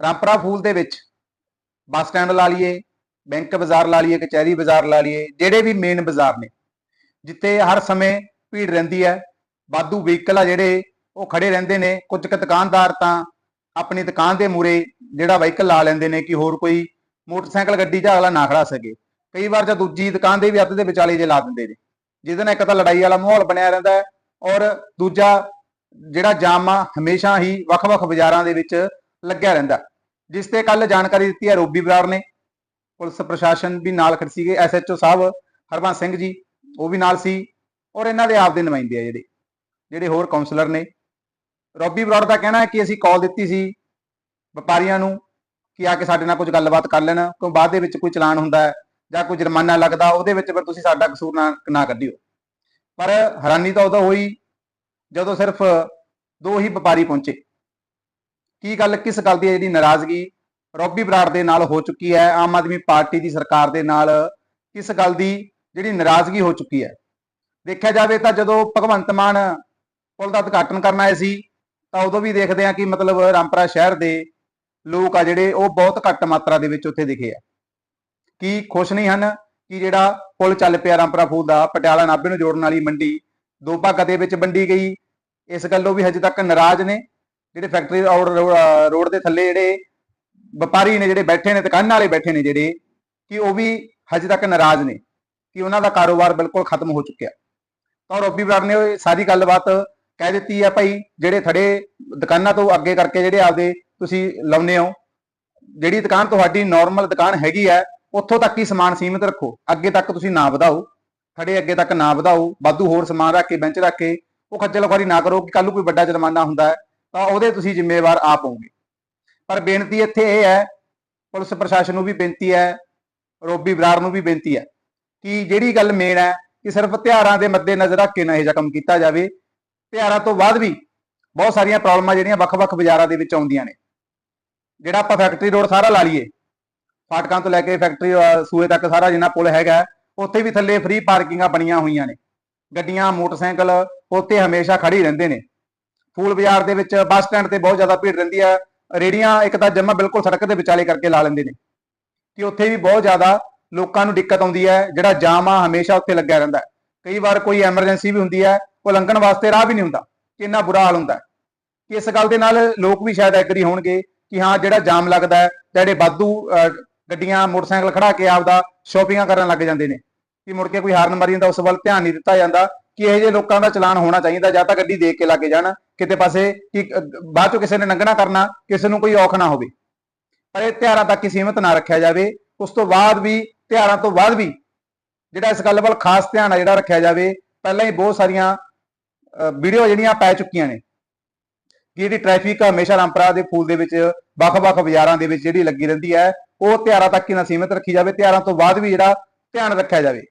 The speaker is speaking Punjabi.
ਰਾਮਪਰਾ ਫੂਲ ਦੇ ਵਿੱਚ ਬੱਸ ਸਟੈਂਡ ਲਾ ਲਈਏ, ਬੈਂਕ ਬਾਜ਼ਾਰ ਲਾ ਲਈਏ, ਕਚਹਿਰੀ ਬਾਜ਼ਾਰ ਲਾ ਲਈਏ, ਜਿਹੜੇ ਵੀ ਮੇਨ ਬਾਜ਼ਾਰ ਨੇ, ਜਿੱਥੇ ਹਰ ਸਮੇਂ ਭੀੜ ਰਹਿੰਦੀ ਹੈ ਬਾਦੂ ਵਹੀਕਲ ਆ ਜਿਹੜੇ, ਉਹ ਖੜੇ ਰਹਿੰਦੇ ਨੇ, ਕੁਝ ਕੁ ਦੁਕਾਨਦਾਰ ਤਾਂ ਆਪਣੀ ਦੁਕਾਨ ਦੇ ਮੂਰੇ ਜਿਹੜਾ ਵਹੀਕਲ ਲਾ ਲੈਂਦੇ ਨੇ ਕਿ ਹੋਰ ਕੋਈ ਮੋਟਰਸਾਈਕਲ ਗੱਡੀ ਜਾਂ ਅਗਲਾ ਨਾ ਖੜਾ ਸਕੇ। ਕਈ ਵਾਰ ਜਾਂ ਦੂਜੀ ਦੁਕਾਨ ਦੇ ਵੀ ਅੱਧ ਦੇ ਵਿਚਾਲੇ ਜੇ ਲਾ ਦਿੰਦੇ ਨੇ, ਜਿਹਦੇ ਨਾਲ ਇੱਕ ਤਾਂ ਲੜਾਈ ਵਾਲਾ ਮਾਹੌਲ ਬਣਿਆ ਰਹਿੰਦਾ ਹੈ ਔਰ ਦੂਜਾ ਜਿਹੜਾ ਜਾਮ ਆ, ਹਮੇਸ਼ਾ ਹੀ ਵੱਖ-ਵੱਖ ਬਾਜ਼ਾਰਾਂ ਦੇ ਵਿੱਚ ਲੱਗਿਆ ਰਹਿੰਦਾ। ਜਿਸ ਤੇ ਕੱਲ ਜਾਣਕਾਰੀ ਦਿੱਤੀ ਹੈ ਰੋਬੀ ਬਰਾੜ ਨੇ। ਪੁਲਿਸ ਪ੍ਰਸ਼ਾਸਨ ਵੀ ਨਾਲ ਖੜੇ ਸੀਗੇ। ਐਸਐਚਓ ਸਾਹਿਬ ਹਰਬੰਸ ਸਿੰਘ ਜੀ, ਉਹ ਵੀ ਨਾਲ ਸੀ ਔਰ ਇਹਨਾਂ ਦੇ ਆਪ ਦੇ ਨੁਮਾਇੰਦੇ ਆ ਜਿਹੜੇ ਜਿਹੜੇ ਹੋਰ ਕਾਉਂਸਲਰ ਨੇ। ਰੋਬੀ ਬਰਾੜ ਦਾ ਕਹਿਣਾ ਹੈ ਕਿ ਅਸੀਂ ਕਾਲ ਦਿੱਤੀ ਸੀ ਵਪਾਰੀਆਂ ਨੂੰ ਕਿ ਆ ਕੇ ਸਾਡੇ ਨਾਲ ਕੁਝ ਗੱਲਬਾਤ ਕਰ ਲੈਣ, ਕਿਉਂ ਬਾਅਦ ਦੇ ਵਿੱਚ ਕੋਈ ਚਲਾਨ ਹੁੰਦਾ ਜਾਂ ਕੋਈ ਜੁਰਮਾਨਾ ਲੱਗਦਾ, ਉਹਦੇ ਵਿੱਚ ਫਿਰ ਤੁਸੀਂ ਸਾਡਾ ਕਸੂਰ ਨਾ ਨਾ ਕੱਢਿਓ। ਪਰ ਹੈਰਾਨੀ ਤਾਂ ਉਦੋਂ ਹੋਈ ਜਦੋਂ ਸਿਰਫ ਦੋ ਹੀ ਵਪਾਰੀ ਪਹੁੰਚੇ। ਕੀ ਗੱਲ, ਕਿਸ ਗੱਲ ਦੀ ਹੈ ਜਿਹੜੀ ਨਾਰਾਜ਼ਗੀ? ਰੋਬੀ ਬਰਾੜ ਦੇ ਨਾਲ ਹੋ ਚੁੱਕੀ ਹੈ, ਆਮ ਆਦਮੀ ਪਾਰਟੀ ਦੀ ਸਰਕਾਰ ਦੇ ਨਾਲ ਕਿਸ ਗੱਲ ਦੀ ਜਿਹੜੀ ਨਾਰਾਜ਼ਗੀ ਹੋ ਚੁੱਕੀ ਹੈ। ਦੇਖਿਆ ਜਾਵੇ ਤਾਂ ਜਦੋਂ ਭਗਵੰਤ ਮਾਨ ਪੁਲ ਦਾ ਉਦਘਾਟਨ ਕਰਨ ਆਏ ਸੀ, ਤਾਂ ਉਦੋਂ ਵੀ ਦੇਖਦੇ ਆ ਕਿ ਮਤਲਬ ਰਾਮਪੁਰਾ ਸ਼ਹਿਰ ਦੇ ਲੋਕ ਆ ਜਿਹੜੇ, ਉਹ ਬਹੁਤ ਘੱਟ ਮਾਤਰਾ ਦੇ ਵਿੱਚ ਉੱਥੇ ਦਿਖੇ ਆ। ਕੀ ਖੁਸ਼ ਨਹੀਂ ਹਨ ਕਿ ਜਿਹੜਾ ਪੁਲ ਚੱਲ ਪਿਆ ਰਾਮਪੁਰਾ ਫੂਲ ਦਾ, ਪਟਿਆਲਾ ਨਾਭੇ ਨੂੰ ਜੋੜਨ ਵਾਲੀ ਮੰਡੀ ਦੋ ਭਾਗਾਂ ਦੇ ਵਿੱਚ ਵੰਡੀ ਗਈ, ਇਸ ਗੱਲੋਂ ਵੀ ਹਜੇ ਤੱਕ ਨਾਰਾਜ਼ ਨੇ। ਜਿਹੜੇ ਫੈਕਟਰੀ ਰੋਡ ਦੇ ਥੱਲੇ ਜਿਹੜੇ ਵਪਾਰੀ ਨੇ, ਜਿਹੜੇ ਬੈਠੇ ਨੇ ਦੁਕਾਨਾਂ ਵਾਲੇ ਬੈਠੇ ਨੇ ਜਿਹੜੇ, ਕਿ ਉਹ ਵੀ ਹਜੇ ਤੱਕ ਨਾਰਾਜ਼ ਨੇ ਕਿ ਉਹਨਾਂ ਦਾ ਕਾਰੋਬਾਰ ਬਿਲਕੁਲ ਖਤਮ ਹੋ ਚੁੱਕਿਆ। ਤਾਂ ਰੋਬੀ ਬਰਾੜ ਨੇ ਸਾਰੀ ਗੱਲਬਾਤ ਕਹਿ ਦਿੱਤੀ ਹੈ, ਭਾਈ, ਜਿਹੜੇ ਥੜੇ ਦੁਕਾਨਾਂ ਤੋਂ ਅੱਗੇ ਕਰਕੇ ਜਿਹੜੇ ਆਪਦੇ ਤੁਸੀਂ ਲਾਉਨੇ ਹੋ, ਜਿਹੜੀ ਦੁਕਾਨ ਤੁਹਾਡੀ ਨਾਰਮਲ ਦੁਕਾਨ ਹੈਗੀ ਹੈ, ਉੱਥੋਂ ਤੱਕ ਹੀ ਸਮਾਨ ਸੀਮਿਤ ਰੱਖੋ। ਅੱਗੇ ਤੱਕ ਤੁਸੀਂ ਨਾ ਵਧਾਓ। ਥੜੇ ਅੱਗੇ ਤੱਕ ਨਾ ਵਧਾਓ। ਵਾਧੂ ਹੋਰ ਸਮਾਨ ਰੱਖ ਕੇ, ਬੈਂਚ ਰੱਖ ਕੇ, ਉਹ ਖੱਜਲ ਖੁਆਰੀ ਨਾ ਕਰੋ ਕਿ ਕੱਲ ਨੂੰ ਕੋਈ ਵੱਡਾ ਜੁਰਮਾਨਾ ਹੁੰਦਾ ਹੈ। ਤਾਂ ਉਹਦੇ ਤੁਸੀਂ ਜ਼ਿੰਮੇਵਾਰ ਆਪ ਹੋਵੋਗੇ। ਪਰ ਬੇਨਤੀ ਇੱਥੇ ਇਹ ਹੈ, ਪੁਲਿਸ ਪ੍ਰਸ਼ਾਸਨ ਨੂੰ ਵੀ ਬੇਨਤੀ ਹੈ ਰੋਬੀ ਬਰਾੜ ਨੂੰ ਵੀ ਬੇਨਤੀ ਹੈ ਕਿ ਜਿਹੜੀ ਗੱਲ ਮੇਨ ਹੈ ਕਿ ਸਿਰਫ ਤਿਉਹਾਰਾਂ ਦੇ ਮੱਦੇ ਨਜ਼ਰ ਰੱਖ ਕੇ ਨਾ ਇਹ ਜਿਹਾ ਕੰਮ ਕੀਤਾ ਜਾਵੇ। ਤਿਉਹਾਰਾਂ ਤੋਂ ਬਾਅਦ ਵੀ ਬਹੁਤ ਸਾਰੀਆਂ ਪ੍ਰੋਬਲਮਾਂ ਜਿਹੜੀਆਂ ਵੱਖ-ਵੱਖ ਬਾਜ਼ਾਰਾਂ ਦੇ ਵਿੱਚ ਆਉਂਦੀਆਂ ਨੇ। ਜਿਹੜਾ ਆਪਾਂ ਫੈਕਟਰੀ ਰੋਡ ਸਾਰਾ ਲਾ ਲਈਏ, ਫਾਟਕਾਂ ਤੋਂ ਲੈ ਕੇ ਫੈਕਟਰੀ ਸੂਏ ਤੱਕ ਸਾਰਾ ਜਿੰਨਾ ਪੁਲ ਹੈਗਾ, ਉੱਥੇ ਵੀ ਥੱਲੇ ਫ੍ਰੀ ਪਾਰਕਿੰਗਾਂ ਬਣੀਆਂ ਹੋਈਆਂ ਨੇ। ਗੱਡੀਆਂ, ਮੋਟਰਸਾਈਕਲ, ਉੱਥੇ ਹਮੇਸ਼ਾ ਖੜੀ ਰਹਿੰਦੇ ਨੇ। ਫੂਲ ਬਾਜ਼ਾਰ ਦੇ ਵਿੱਚ ਬੱਸ ਸਟੈਂਡ ਤੇ ਬਹੁਤ ਜ਼ਿਆਦਾ ਭੀੜ ਰਹਿੰਦੀ ਹੈ ਰੇੜੀਆਂ ਇੱਕ ਤਾਂ ਜਮਾ ਬਿਲਕੁਲ ਸੜਕ ਦੇ ਵਿਚਾਲੇ ਕਰਕੇ ਲਾ ਲੈਂਦੇ ਨੇ। ਕਿ ਉੱਥੇ ਵੀ ਬਹੁਤ ਜ਼ਿਆਦਾ ਲੋਕਾਂ ਨੂੰ ਦਿੱਕਤ ਆਉਂਦੀ ਹੈ, ਜਿਹੜਾ ਜਾਮ ਆ ਹਮੇਸ਼ਾ ਉੱਥੇ ਲੱਗਿਆ ਰਹਿੰਦਾ ਹੈ। ਕਈ ਵਾਰ ਕੋਈ ਐਮਰਜੈਂਸੀ ਵੀ ਹੁੰਦੀ ਹੈ, ਉਹ ਲੰਘਣ ਵਾਸਤੇ ਰਾਹ ਵੀ ਨਹੀਂ ਹੁੰਦਾ ਕਿੰਨਾ ਬੁਰਾ ਹਾਲ ਹੁੰਦਾ ਕਿ ਇਸ ਗੱਲ ਦੇ ਨਾਲ ਲੋਕ ਵੀ ਸ਼ਾਇਦ ਐਗਰੀ ਹੋਣਗੇ ਕਿ ਹਾਂ, ਜਿਹੜਾ ਜਾਮ ਲੱਗਦਾ ਹੈ, ਜਿਹੜੇ ਬਾਦੂ ਗੱਡੀਆਂ, ਮੋਟਰਸਾਈਕਲ ਖੜਾ ਕੇ ਆਪਦਾ ਸ਼ਾਪਿੰਗਾਂ ਕਰਨ ਲੱਗ ਜਾਂਦੇ ਨੇ। ਕਿ ਮੁੜ ਕੇ ਕੋਈ ਹਾਰਨ ਮਾਰੀ ਜਾਂਦਾ, ਉਸ ਵੱਲ ਧਿਆਨ ਨਹੀਂ ਦਿੱਤਾ ਜਾਂਦਾ। ਕਿ ਇਹ ਜਿਹੇ ਲੋਕਾਂ ਦਾ ਚਲਾਨ ਹੋਣਾ ਚਾਹੀਦਾ, ਜਾਂ ਤਾਂ ਗੱਡੀ ਦੇਖ ਕੇ ਲੱਗੇ ਜਾਣ, ਕਿਤੇ ਪਾਸੇ ਕਿ ਬਾਅਦ ਚੋਂ ਕਿਸੇ ਨੇ ਲੰਘਣਾ ਕਰਨਾ, ਕਿਸੇ ਨੂੰ ਕੋਈ ਔਖ ਨਾ ਹੋਵੇ। ਪਰ ਇਹ ਤਿਉਹਾਰਾਂ ਤੱਕ ਹੀ ਸੀਮਿਤ ਨਾ ਰੱਖਿਆ ਜਾਵੇ। ਉਸ ਤੋਂ ਬਾਅਦ ਵੀ, ਤਿਉਹਾਰਾਂ ਤੋਂ ਬਾਅਦ ਵੀ ਜਿਹੜਾ ਇਸ ਗੱਲ ਵੱਲ ਖਾਸ ਧਿਆਨ ਆ ਜਿਹੜਾ ਰੱਖਿਆ ਜਾਵੇ, ਪਹਿਲਾਂ ਹੀ ਬਹੁਤ ਸਾਰੀਆਂ ਵੀਡੀਓ ਜਿਹੜੀਆਂ ਪੈ ਚੁੱਕੀਆਂ ਨੇ। ਕਿ ਜਿਹੜੀ ਟ੍ਰੈਫਿਕ ਹਮੇਸ਼ਾ ਰਾਮਪਰਾ ਦੇ ਫੂਲ ਦੇ ਵਿੱਚ, ਵੱਖ-ਵੱਖ ਬਾਜ਼ਾਰਾਂ ਦੇ ਵਿੱਚ ਜਿਹੜੀ ਲੱਗੀ ਰਹਿੰਦੀ ਹੈ, ਉਹ ਤਿਉਹਾਰਾਂ ਤੱਕ ਹੀ ਨਾ ਸੀਮਿਤ ਰੱਖੀ ਜਾਵੇ। ਤਿਉਹਾਰਾਂ ਤੋਂ ਬਾਅਦ ਵੀ ਜਿਹੜਾ ਧਿਆਨ ਰੱਖਿਆ ਜਾਵੇ।